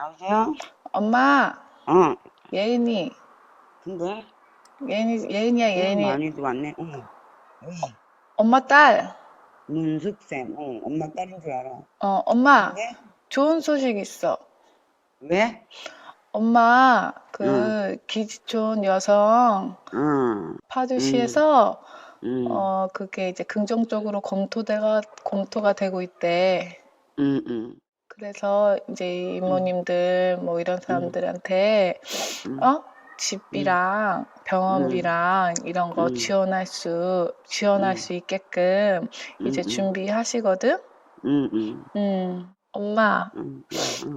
여보세요? 엄마, 어, 예은이, 근데 예은이, 예은이야, 너무 예은이. 많이도 왔네. 어머, 어머, 엄마 딸. 문숙쌤, 어, 엄마 딸인 줄 알아. 어, 엄마, 근데 좋은 소식 있어. 왜? 엄마, 그, 기지촌 여성 응, 파주시에서, 응, 어, 그게 이제 긍정적으로 검토대가, 검토가 되고 있대. 응, 응, 그래서 이제 이모님들, 뭐 이런 사람들한테, 응. 어? 집비랑 병원비랑 이런 거 음. 지원할 수, 지원할 음. 수 있게끔 이제 응, 준비하시거든? 음, 엄마,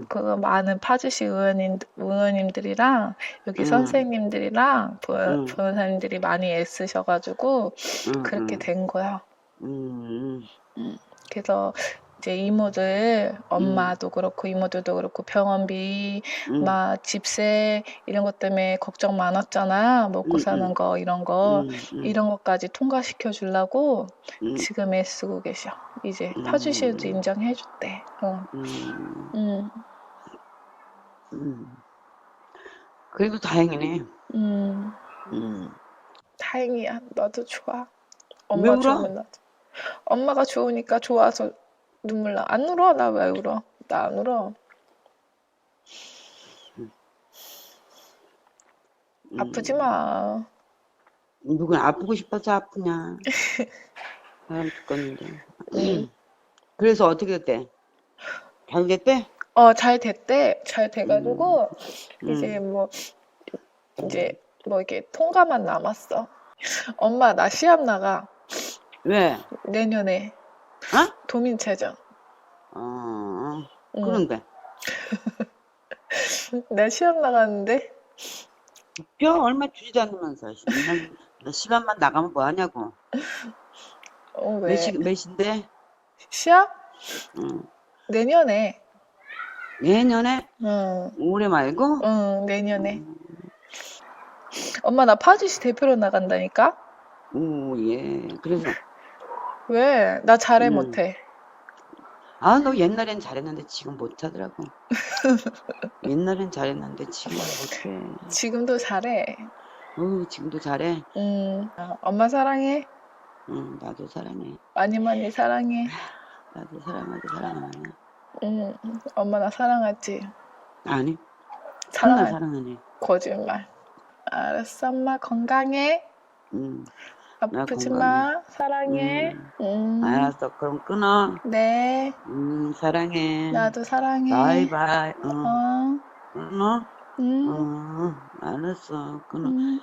그거 많은 파주시 의원님, 의원님들이랑 여기 음. 선생님들이랑 보- 음. 변호사님들이 많이 애쓰셔가지고 응, 그렇게 응, 된 거야. 응, 그래서 이제 이모들, 엄마도 그렇고 이모들도 그렇고 병원비, 응, 막 집세 이런 것 때문에 걱정 많았잖아. 먹고 음, 사는 음. 거 이런 거. 이런 것까지 통과시켜 주려고 응, 지금 애쓰고 계셔. 이제 음. 파주시에도 인정해 줬대. 어. 응, 음. 응. 그래도 다행이네. 음. 응. 다행이야. 나도 좋아. 왜 엄마? 좋으면 나도. 엄마가 좋으니까 좋아서 눈물 나. 안 울어? 나 왜 울어? 나 안 울어. 음. 아프지 마. 누군 아프고 싶어서 아프냐? 사람 죽겠는데. 응. 그래서 어떻게 됐대? 잘 됐대? 어, 잘 됐대. 잘 돼가지고 음. 이제 뭐 이제 뭐 이렇게 통과만 남았어. 엄마 나 시합 나가. 왜? 내년에 어? 도민체전. 어, 응. 그런데. 나 시합 나가는데 뼈 얼마 주지도 않으면서. 맨날 시간만 나가면 뭐 하냐고. 어, 왜? 몇 시, 몇 시인데? 시합? 응. 내년에. 내년에? 응. 올해 말고? 응, 내년에. 엄마 나 파주시 대표로 나간다니까? 오, 예. 그래서. 왜? 나 잘해 음. 못해. 아, 너 옛날엔 잘했는데 지금 못하더라고. 옛날엔 잘했는데 지금 못해. 지금도 잘해. 어, 지금도 잘해. 응. 아, 엄마 사랑해. 응, 나도 사랑해. 많이 많이 사랑해. 나도 사랑하고 사랑하네. 응. 엄마 나 사랑하지? 아니, 사랑하 사랑하네. 거짓말. 알았어, 엄마 건강해. 응, 아프지 건강해. 마. 사랑해. 응. 알았어. 그럼 끊어. 네. 응, 사랑해. 나도 사랑해. 바이바이. 응, 어. 끊어? 응. 응, 알았어. 끊어. 응.